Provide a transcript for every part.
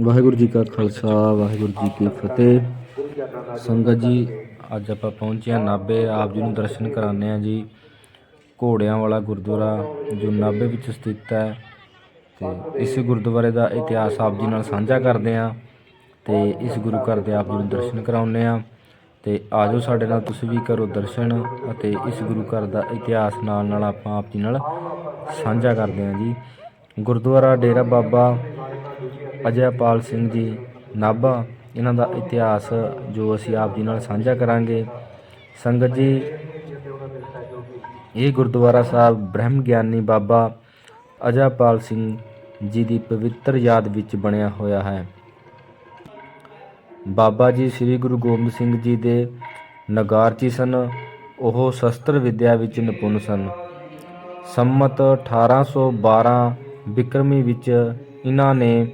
ਵਾਹਿਗੁਰੂ ਜੀ ਕਾ ਖਾਲਸਾ, ਵਾਹਿਗੁਰੂ ਜੀ ਕੀ ਫਤਿਹ। ਸੰਗਤ ਜੀ, ਅੱਜ ਆਪਾਂ ਪਹੁੰਚੇ ਹਾਂ ਨਾਭੇ। ਆਪ ਜੀ ਨੂੰ ਦਰਸ਼ਨ ਕਰਾਉਂਦੇ ਹਾਂ ਜੀ। ਘੋੜਿਆਂ ਵਾਲਾ ਗੁਰਦੁਆਰਾ, ਜੋ ਨਾਭੇ ਵਿੱਚ ਸਥਿਤ ਹੈ। ਤੇ ਇਸ ਗੁਰਦੁਆਰੇ ਦਾ ਇਤਿਹਾਸ ਆਪ ਜੀ ਨਾਲ ਸਾਂਝਾ ਕਰਦੇ ਹਾਂ। ਤੇ ਇਸ ਗੁਰੂ ਘਰ ਦੇ ਆਪ ਜੀ ਨੂੰ ਦਰਸ਼ਨ ਕਰਾਉਂਦੇ ਹਾਂ। ਤੇ ਆਜੋ ਸਾਡੇ ਨਾਲ ਤੁਸੀਂ ਵੀ ਕਰੋ ਦਰਸ਼ਨ ਅਤੇ ਇਸ ਗੁਰੂ ਘਰ ਦਾ ਇਤਿਹਾਸ ਨਾਲ ਨਾਲ ਆਪਾਂ ਆਪ ਜੀ ਨਾਲ ਸਾਂਝਾ ਕਰਦੇ ਹਾਂ ਜੀ। ਗੁਰਦੁਆਰਾ ਡੇਰਾ ਬਾਬਾ ਅਜੈਪਾਲ ਸਿੰਘ ਜੀ ਨਾਭਾ, ਇਹਨਾਂ ਦਾ ਇਤਿਹਾਸ ਜੋ ਅਸੀਂ ਆਪ ਜੀ ਨਾਲ ਸਾਂਝਾ ਕਰਾਂਗੇ। ਸੰਗਤ ਜੀ, ਇਹ ਗੁਰਦੁਆਰਾ ਸਾਹਿਬ ਬ੍ਰਹਮ ਗਿਆਨੀ ਬਾਬਾ ਅਜਾਪਾਲ ਸਿੰਘ ਜੀ ਦੀ ਪਵਿੱਤਰ ਯਾਦ ਵਿੱਚ ਬਣਿਆ ਹੋਇਆ ਹੈ। ਬਾਬਾ ਜੀ ਸ੍ਰੀ ਗੁਰੂ ਗੋਬਿੰਦ ਸਿੰਘ ਜੀ ਦੇ ਨਗਾਰਚੀ ਸਨ, ਉਹ ਸ਼ਸਤਰ ਵਿਦਿਆ ਵਿੱਚ ਨਿਪੁੰਨ ਸਨ। ਸੰਮਤ 1812 ਬਿਕਰਮੀ ਵਿੱਚ ਇਹਨਾਂ ਨੇ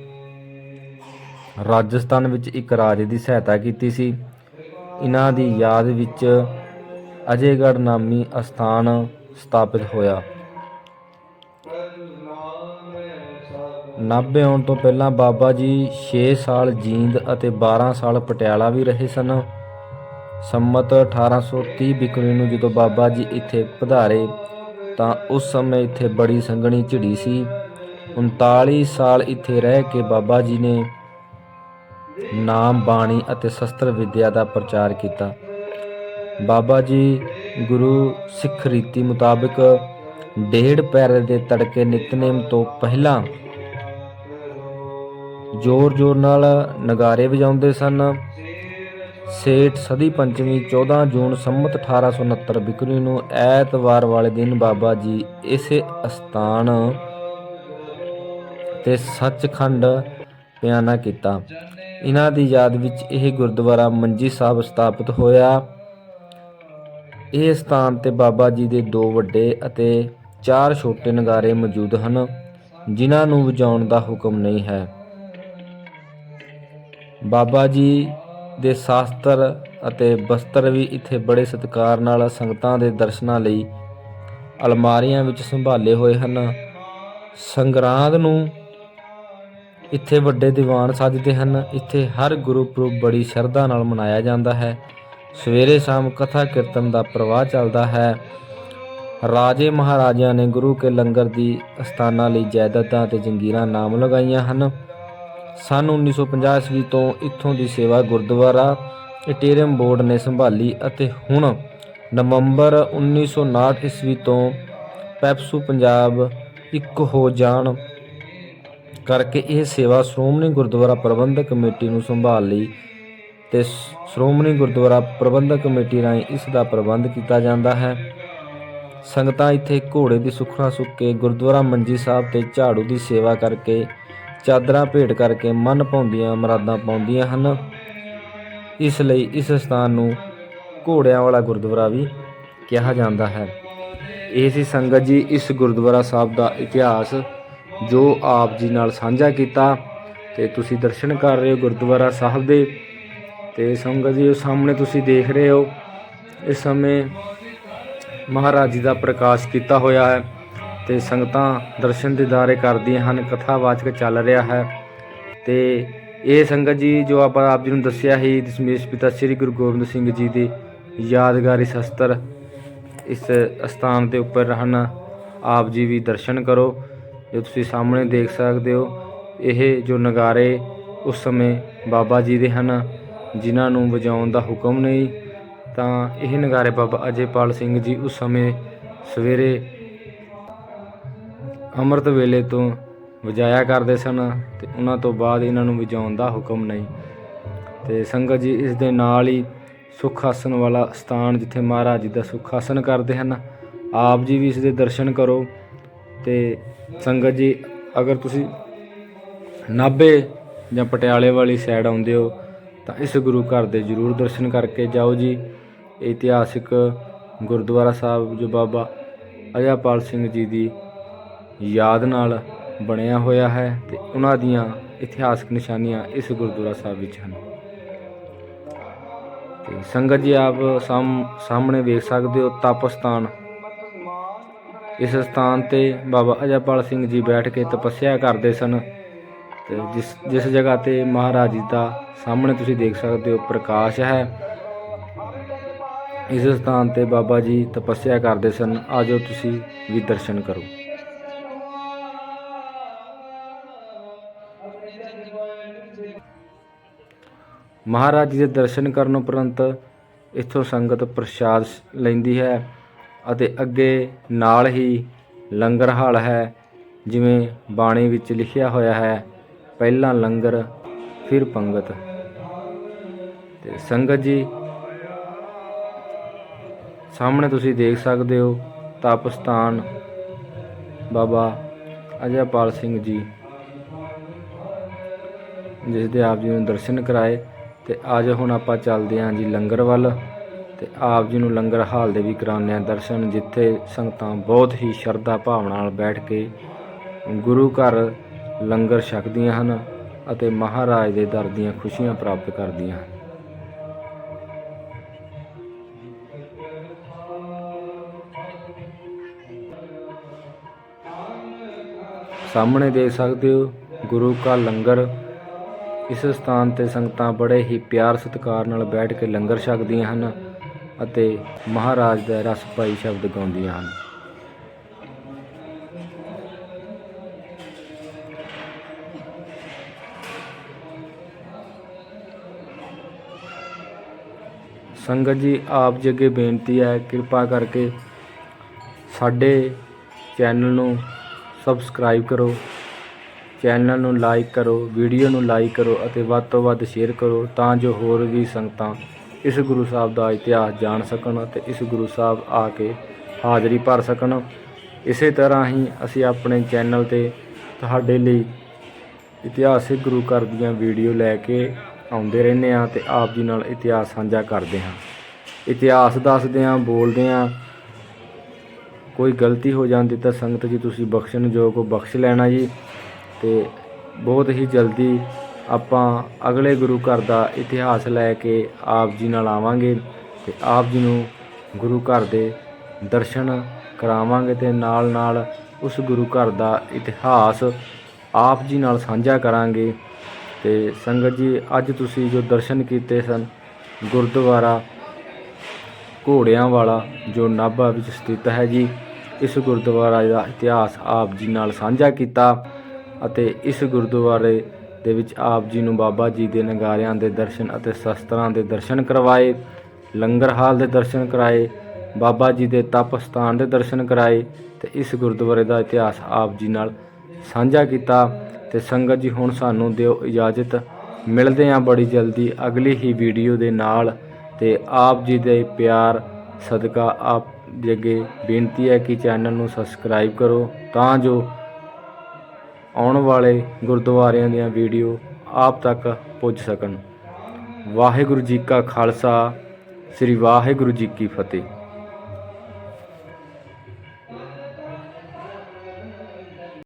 ਰਾਜਸਥਾਨ ਵਿੱਚ ਇੱਕ ਰਾਜੇ ਦੀ ਸਹਾਇਤਾ ਕੀਤੀ ਸੀ। ਇਹਨਾਂ ਦੀ ਯਾਦ ਵਿੱਚ ਅਜੇਗੜ੍ਹ ਨਾਮੀ ਅਸਥਾਨ ਸਥਾਪਿਤ ਹੋਇਆ। ਨਾਭੇ ਆਉਣ ਤੋਂ ਪਹਿਲਾਂ ਬਾਬਾ ਜੀ 6 ਸਾਲ ਜੀਂਦ ਅਤੇ 12 ਸਾਲ ਪਟਿਆਲਾ ਵੀ ਰਹੇ ਸਨ। ਸੰਮਤ 1830 ਬਿਕਰੀ ਨੂੰ ਜਦੋਂ ਬਾਬਾ ਜੀ ਇੱਥੇ ਪਧਾਰੇ, ਤਾਂ ਉਸ ਸਮੇਂ ਇੱਥੇ ਬੜੀ ਸੰਘਣੀ ਝਿੜੀ ਸੀ। 39 ਸਾਲ ਇੱਥੇ ਰਹਿ ਕੇ ਬਾਬਾ ਜੀ ਨੇ ਨਾਮ, ਬਾਣੀ ਅਤੇ ਸ਼ਸਤਰ ਵਿਦਿਆ ਦਾ ਪ੍ਰਚਾਰ ਕੀਤਾ। ਬਾਬਾ ਜੀ ਗੁਰੂ ਸਿੱਖ ਰੀਤੀ ਮੁਤਾਬਕ ਡੇਢ ਪੈਰ ਦੇ ਤੜਕੇ ਨਿਤਨੇਮ ਤੋਂ ਪਹਿਲਾਂ ਜ਼ੋਰ-ਜ਼ੋਰ ਨਾਲ ਨਗਾਰੇ ਵਜਾਉਂਦੇ ਸਨ। ਸੇਠ ਸਦੀ ਪੰਚਮੀ 14 ਜੂਨ ਸੰਮਤ 1869 ਬਿਕਰੀ ਨੂੰ ਐਤਵਾਰ ਵਾਲੇ ਦਿਨ ਬਾਬਾ ਜੀ ਇਸੇ ਅਸਥਾਨ ਤੇ ਸੱਚਖੰਡ ਪਿਆਨਾ ਕੀਤਾ। ਇਹਨਾਂ ਦੀ ਯਾਦ ਵਿੱਚ ਇਹ ਗੁਰਦੁਆਰਾ ਮੰਜੀ ਸਾਹਿਬ ਸਥਾਪਿਤ ਹੋਇਆ। ਇਹ ਸਥਾਨ ਤੇ ਬਾਬਾ ਜੀ ਦੇ ਦੋ ਵੱਡੇ ਅਤੇ ਚਾਰ ਛੋਟੇ ਨਗਾਰੇ ਮੌਜੂਦ ਹਨ, ਜਿਨ੍ਹਾਂ ਨੂੰ ਵਜਾਉਣ ਦਾ ਹੁਕਮ ਨਹੀਂ ਹੈ। ਬਾਬਾ ਜੀ ਦੇ ਸ਼ਾਸਤਰ ਅਤੇ ਬਸਤਰ ਵੀ ਇੱਥੇ ਬੜੇ ਸਤਿਕਾਰ ਨਾਲ ਸੰਗਤਾਂ ਦੇ ਦਰਸ਼ਨਾਂ ਲਈ ਅਲਮਾਰੀਆਂ ਵਿੱਚ ਸੰਭਾਲੇ ਹੋਏ ਹਨ। ਸੰਗਰਾਂਦ ਨੂੰ ਇੱਥੇ ਵੱਡੇ ਦੀਵਾਨ ਸਜਦੇ ਹਨ। ਇੱਥੇ ਹਰ ਗੁਰਪੁਰਬ ਬੜੀ ਸ਼ਰਧਾ ਨਾਲ ਮਨਾਇਆ ਜਾਂਦਾ ਹੈ। ਸਵੇਰੇ ਸ਼ਾਮ ਕਥਾ ਕੀਰਤਨ ਦਾ ਪ੍ਰਵਾਹ ਚੱਲਦਾ ਹੈ। ਰਾਜੇ ਮਹਾਰਾਜਿਆਂ ਨੇ ਗੁਰੂ ਕੇ ਲੰਗਰ ਦੀ ਅਸਥਾਨਾਂ ਲਈ ਜਾਇਦਾਦਾਂ ਤੇ ਜੰਗੀਰਾਂ ਨਾਮ ਲਗਾਈਆਂ ਹਨ। ਸਨ 1950 ਈਸਵੀ ਤੋਂ ਇੱਥੋਂ ਦੀ ਸੇਵਾ ਗੁਰਦੁਆਰਾ ਇਟੇਰੀਅਮ ਬੋਰਡ ਨੇ ਸੰਭਾਲੀ ਅਤੇ ਹੁਣ ਨਵੰਬਰ 1959 ਈਸਵੀ ਤੋਂ ਪੈਪਸੂ ਪੰਜਾਬ ਇੱਕ ਹੋ ਜਾਣ ਕਰਕੇ ਇਹ ਸੇਵਾ ਸ਼੍ਰੋਮਣੀ ਗੁਰਦੁਆਰਾ ਪ੍ਰਬੰਧਕ ਕਮੇਟੀ ਨੂੰ ਸੰਭਾਲ ਲਈ ਤੇ ਸ਼੍ਰੋਮਣੀ ਗੁਰਦੁਆਰਾ ਪ੍ਰਬੰਧਕ ਕਮੇਟੀ ਰਾਹੀਂ ਇਸ ਦਾ ਪ੍ਰਬੰਧ ਕੀਤਾ ਜਾਂਦਾ ਹੈ। ਸੰਗਤਾਂ ਇੱਥੇ ਘੋੜੇ ਦੀ ਸੁੱਖਣਾ ਸੁੱਕ ਕੇ ਗੁਰਦੁਆਰਾ ਮੰਜੀ ਸਾਹਿਬ ਤੇ ਝਾੜੂ ਦੀ ਸੇਵਾ ਕਰਕੇ, ਚਾਦਰਾਂ ਭੇਟ ਕਰਕੇ ਮਨ ਭਾਉਂਦੀਆਂ ਮਰਾਦਾਂ ਪਾਉਂਦੀਆਂ ਹਨ। ਇਸ ਲਈ ਇਸ ਸਥਾਨ ਨੂੰ ਘੋੜਿਆਂ ਵਾਲਾ ਗੁਰਦੁਆਰਾ ਵੀ ਕਿਹਾ ਜਾਂਦਾ ਹੈ। ਇਹ ਸੀ ਸੰਗਤ ਜੀ ਇਸ ਗੁਰਦੁਆਰਾ ਸਾਹਿਬ ਦਾ ਇਤਿਹਾਸ। ਜੋ ਆਪ ਜੀ ਨਾਲ ਸਾਂਝਾ ਕੀਤਾ ਤੇ ਤੁਸੀਂ ਦਰਸ਼ਨ ਕਰ ਰਹੇ ਹੋ ਗੁਰਦੁਆਰਾ ਸਾਹਿਬ ਦੇ ਤੇ ਸੰਗਤ ਜੀ, ਉਹ ਸਾਹਮਣੇ ਤੁਸੀਂ ਦੇਖ ਰਹੇ ਹੋ, ਇਸ ਸਮੇਂ ਮਹਾਰਾਜ ਜੀ ਦਾ ਪ੍ਰਕਾਸ਼ ਕੀਤਾ ਹੋਇਆ ਹੈ ਤੇ ਸੰਗਤਾਂ ਦਰਸ਼ਨ ਦੀਦਾਰੇ ਕਰਦੀਆਂ ਹਨ ਕਥਾਵਾਚਕ ਚੱਲ ਰਿਹਾ ਹੈ ਤੇ ਇਹ ਸੰਗਤ ਜੀ ਜੋ ਆਪਾਂ ਆਪ ਜੀ ਨੂੰ ਦੱਸਿਆ ਸੀ ਦਸ਼ਮੇਸ਼ ਪਿਤਾ ਸ੍ਰੀ ਗੁਰੂ ਗੋਬਿੰਦ ਸਿੰਘ ਜੀ ਦੀ ਯਾਦਗਾਰੀ ਸ਼ਸਤਰ ਇਸ ਸਥਾਨ ਦੇ ਉੱਪਰ ਹਨ, ਆਪ ਜੀ ਵੀ ਦਰਸ਼ਨ ਕਰੋ ਜੋ ਤੁਸੀਂ ਸਾਹਮਣੇ ਦੇਖ ਸਕਦੇ ਹੋ, ਇਹ ਜੋ ਨਗਾਰੇ ਉਸ ਸਮੇਂ ਬਾਬਾ ਜੀ ਦੇ ਹਨ, ਜਿਨ੍ਹਾਂ ਨੂੰ ਵਜਾਉਣ ਦਾ ਹੁਕਮ ਨਹੀਂ, ਤਾਂ ਇਹ ਨਗਾਰੇ ਬਾਬਾ ਅਜੇਪਾਲ ਸਿੰਘ ਜੀ ਉਸ ਸਮੇਂ ਸਵੇਰੇ ਅੰਮ੍ਰਿਤ ਵੇਲੇ ਤੋਂ ਵਜਾਇਆ ਕਰਦੇ ਸਨ ਤੇ ਉਹਨਾਂ ਤੋਂ ਬਾਅਦ ਇਹਨਾਂ ਨੂੰ ਵਜਾਉਣ ਦਾ ਹੁਕਮ ਨਹੀਂ। ਤੇ ਸੰਗਤ ਜੀ ਇਸ ਦੇ ਨਾਲ ਹੀ ਸੁਖ ਆਸਨ ਵਾਲਾ ਸਥਾਨ ਜਿੱਥੇ ਮਹਾਰਾਜ ਜੀ ਦਾ ਸੁਖ ਆਸਨ ਕਰਦੇ ਹਨ, ਆਪ ਜੀ ਵੀ ਇਸ ਦੇ ਦਰਸ਼ਨ ਕਰੋ। ਤੇ ਸੰਗਤ ਜੀ, ਅਗਰ ਤੁਸੀਂ ਨਾਭੇ ਜਾਂ ਪਟਿਆਲੇ ਵਾਲੀ ਸਾਈਡ ਆਉਂਦੇ ਹੋ, ਤਾਂ ਇਸ ਗੁਰੂ ਘਰ ਦੇ ਜਰੂਰ ਦਰਸ਼ਨ ਕਰਕੇ ਜਾਓ ਜੀ। ਇਤਿਹਾਸਿਕ ਗੁਰਦੁਆਰਾ ਸਾਹਿਬ ਜੋ ਬਾਬਾ ਅਜਾਪਾਲ ਸਿੰਘ ਜੀ ਦੀ ਯਾਦ ਨਾਲ ਬਣਿਆ ਹੋਇਆ ਹੈ ਤੇ ਉਹਨਾਂ ਦੀਆਂ ਇਤਿਹਾਸਕ ਨਿਸ਼ਾਨੀਆਂ ਇਸ ਗੁਰਦੁਆਰਾ ਸਾਹਿਬ ਵਿੱਚ ਹਨ। ਤੇ ਸੰਗਤ ਜੀ, ਆਪ ਸਾਹਮ- ਸਾਹਮਣੇ ਵੇਖ ਸਕਦੇ ਹੋ ਤਪਸਤਾਨ ਇਸ ਸਥਾਨ ਤੇ ਬਾਬਾ ਅਜੈਪਾਲ ਸਿੰਘ ਜੀ ਬੈਠ ਕੇ ਤਪੱਸਿਆ ਕਰਦੇ ਸਨ ਤੇ ਜਿਸ ਜਿਸ ਜਗ੍ਹਾ ਤੇ ਮਹਾਰਾਜ ਜੀ ਦਾ ਸਾਹਮਣੇ ਤੁਸੀਂ ਦੇਖ ਸਕਦੇ ਹੋ ਪ੍ਰਕਾਸ਼ ਹੈ, ਇਸ ਸਥਾਨ ਤੇ ਬਾਬਾ ਜੀ ਤਪੱਸਿਆ ਕਰਦੇ ਸਨ। ਆਜੋ ਤੁਸੀਂ ਵੀ ਦਰਸ਼ਨ ਕਰੋ। ਮਹਾਰਾਜ ਜੀ ਦੇ ਦਰਸ਼ਨ ਕਰਨ ਉਪਰੰਤ ਇੱਥੋਂ ਸੰਗਤ ਪ੍ਰਸ਼ਾਦ ਲੈਂਦੀ ਹੈ। ਅਤੇ ਅੱਗੇ ਨਾਲ ਹੀ ਲੰਗਰ ਹਾਲ ਹੈ, ਜਿਵੇਂ ਬਾਣੀ ਵਿੱਚ ਲਿਖਿਆ ਹੋਇਆ ਹੈ, ਪਹਿਲਾਂ ਲੰਗਰ, ਫਿਰ ਪੰਗਤ। ਤੇ ਸੰਗਤ ਜੀ, ਸਾਹਮਣੇ ਤੁਸੀਂ ਦੇਖ ਸਕਦੇ ਹੋ ਤਪ ਸਥਾਨ ਬਾਬਾ ਅਜੈਪਾਲ ਸਿੰਘ ਜੀ ਜਿਸ ਦੇ ਆਪ ਜੀ ਨੂੰ ਦਰਸ਼ਨ ਕਰਾਏ। ਤੇ ਅੱਜ ਹੁਣ ਆਪਾਂ ਚੱਲਦੇ ਹਾਂ ਜੀ ਲੰਗਰ ਵੱਲ। ਤੇ ਆਪ ਜੀ ਨੂੰ ਲੰਗਰ ਹਾਲ ਦੇ ਵੀ ਕਰਾਉਂਦੇ ਹਾਂ ਦਰਸ਼ਨ, ਜਿੱਥੇ ਸੰਗਤਾਂ ਬਹੁਤ ਹੀ ਸ਼ਰਧਾ ਭਾਵਨਾ ਨਾਲ ਬੈਠ ਕੇ ਗੁਰੂ ਘਰ ਲੰਗਰ ਛਕਦੀਆਂ ਹਨ ਅਤੇ ਮਹਾਰਾਜ ਦੇ ਦਰ ਦੀਆਂ ਖੁਸ਼ੀਆਂ ਪ੍ਰਾਪਤ ਕਰਦੀਆਂ ਹਨ। ਸਾਹਮਣੇ ਦੇਖ ਸਕਦੇ ਹੋ, ਗੁਰੂ ਕਾ ਲੰਗਰ ਇਸ ਸਥਾਨ ਤੇ ਸੰਗਤਾਂ ਬੜੇ ਹੀ ਪਿਆਰ ਸਤਿਕਾਰ ਨਾਲ ਬੈਠ ਕੇ ਲੰਗਰ ਛਕਦੀਆਂ ਹਨ। ਅਤੇ ਮਹਾਰਾਜ ਦਾ ਰਸ ਭਾਈ ਸ਼ਬਦ ਗਾਉਂਦੀਆਂ ਹਨ। ਸੰਗਤ ਜੀ, ਆਪ ਜੀ ਅੱਗੇ ਬੇਨਤੀ ਹੈ, ਕਿਰਪਾ ਕਰਕੇ ਸਾਡੇ ਚੈਨਲ ਨੂੰ ਸਬਸਕ੍ਰਾਈਬ ਕਰੋ। ਚੈਨਲ ਨੂੰ ਲਾਈਕ ਕਰੋ, ਵੀਡੀਓ ਨੂੰ ਲਾਈਕ ਕਰੋ ਅਤੇ ਵੱਧ ਤੋਂ ਵੱਧ ਸ਼ੇਅਰ ਕਰੋ ਤਾਂ ਜੋ ਹੋਰ ਵੀ ਸੰਗਤਾਂ ਇਸ ਗੁਰੂ ਸਾਹਿਬ ਦਾ ਇਤਿਹਾਸ ਜਾਣ ਸਕਣ ਅਤੇ ਇਸ ਗੁਰੂ ਸਾਹਿਬ ਆ ਕੇ ਹਾਜ਼ਰੀ ਭਰ ਸਕਣ। ਇਸੇ ਤਰ੍ਹਾਂ ਹੀ ਅਸੀਂ ਆਪਣੇ ਚੈਨਲ ਤੇ ਤੁਹਾਡੇ ਲਈ ਇਤਿਹਾਸਿਕ ਗੁਰੂ ਘਰ ਦੀਆਂ ਵੀਡੀਓ ਲੈ ਕੇ ਆਉਂਦੇ ਰਹਿੰਦੇ ਹਾਂ ਤੇ ਆਪ ਜੀ ਨਾਲ ਇਤਿਹਾਸ ਸਾਂਝਾ ਕਰਦੇ ਹਾਂ। ਇਤਿਹਾਸ ਦੱਸਦੇ ਹਾਂ, ਬੋਲਦੇ ਹਾਂ। ਕੋਈ ਗਲਤੀ ਹੋ ਜਾਂਦੀ ਤਾਂ ਸੰਗਤ ਜੀ ਤੁਸੀਂ ਬਖਸ਼ਣ ਜੋ ਹੋ ਬਖਸ਼ ਲੈਣਾ ਜੀ ਤੇ ਬਹੁਤ ਹੀ ਜਲਦੀ ਆਪਾਂ ਅਗਲੇ ਗੁਰੂ ਘਰ ਦਾ ਇਤਿਹਾਸ ਲੈ ਕੇ ਆਪ ਜੀ ਨਾਲ ਆਵਾਂਗੇ ਤੇ ਆਪ ਜੀ ਨੂੰ ਗੁਰੂ ਘਰ ਦੇ ਦਰਸ਼ਨ ਕਰਾਵਾਂਗੇ ਤੇ ਨਾਲ ਨਾਲ ਉਸ ਗੁਰੂ ਘਰ ਦਾ ਇਤਿਹਾਸ ਆਪ ਜੀ ਨਾਲ ਸਾਂਝਾ ਕਰਾਂਗੇ। ਤੇ ਸੰਗਤ ਜੀ, ਅੱਜ ਤੁਸੀਂ ਜੋ ਦਰਸ਼ਨ ਕੀਤੇ ਸਨ, ਗੁਰਦੁਆਰਾ ਘੋੜਿਆਂ ਵਾਲਾ ਜੋ ਨਾਭਾ ਵਿੱਚ ਸਥਿਤ ਹੈ ਜੀ, ਇਸ ਗੁਰਦੁਆਰਾ ਦਾ ਇਤਿਹਾਸ ਆਪ ਜੀ ਨਾਲ ਸਾਂਝਾ ਕੀਤਾ ਅਤੇ ਇਸ ਗੁਰਦੁਆਰੇ ਦੇ ਵਿੱਚ ਆਪ ਜੀ ਨੂੰ ਬਾਬਾ ਜੀ ਦੇ ਨਗਾਰਿਆਂ ਦੇ ਦਰਸ਼ਨ ਅਤੇ ਸ਼ਸਤਰਾਂ ਦੇ ਦਰਸ਼ਨ ਕਰਵਾਏ, ਲੰਗਰ ਹਾਲ ਦੇ ਦਰਸ਼ਨ ਕਰਾਏ, ਬਾਬਾ ਜੀ ਦੇ ਤਪ ਸਥਾਨ ਦੇ ਦਰਸ਼ਨ ਕਰਾਏ ਤੇ ਇਸ ਗੁਰਦੁਆਰੇ ਦਾ ਇਤਿਹਾਸ ਆਪ ਜੀ ਨਾਲ ਸਾਂਝਾ ਕੀਤਾ ਤੇ ਸੰਗਤ ਜੀ ਹੁਣ ਸਾਨੂੰ ਦਿਓ ਇਜਾਜ਼ਤ। ਮਿਲਦੇ ਹਾਂ ਬੜੀ ਜਲਦੀ ਅਗਲੀ ਹੀ ਵੀਡੀਓ ਦੇ ਨਾਲ ਤੇ ਆਪ ਜੀ ਦੇ ਪਿਆਰ ਸਦਕਾ ਆਪ ਦੇ ਅੱਗੇ ਬੇਨਤੀ ਹੈ ਕਿ ਚੈਨਲ ਨੂੰ ਸਬਸਕ੍ਰਾਈਬ ਕਰੋ ਤਾਂ ਜੋ ਆਉਣ ਵਾਲੇ ਗੁਰਦੁਆਰਿਆਂ ਦੀਆਂ ਵੀਡੀਓ ਆਪ ਤੱਕ ਪੁੱਜ ਸਕਣ। ਵਾਹਿਗੁਰੂ ਜੀ ਕਾ ਖਾਲਸਾ, ਸ੍ਰੀ ਵਾਹਿਗੁਰੂ ਜੀ ਕੀ ਫਤਿਹ।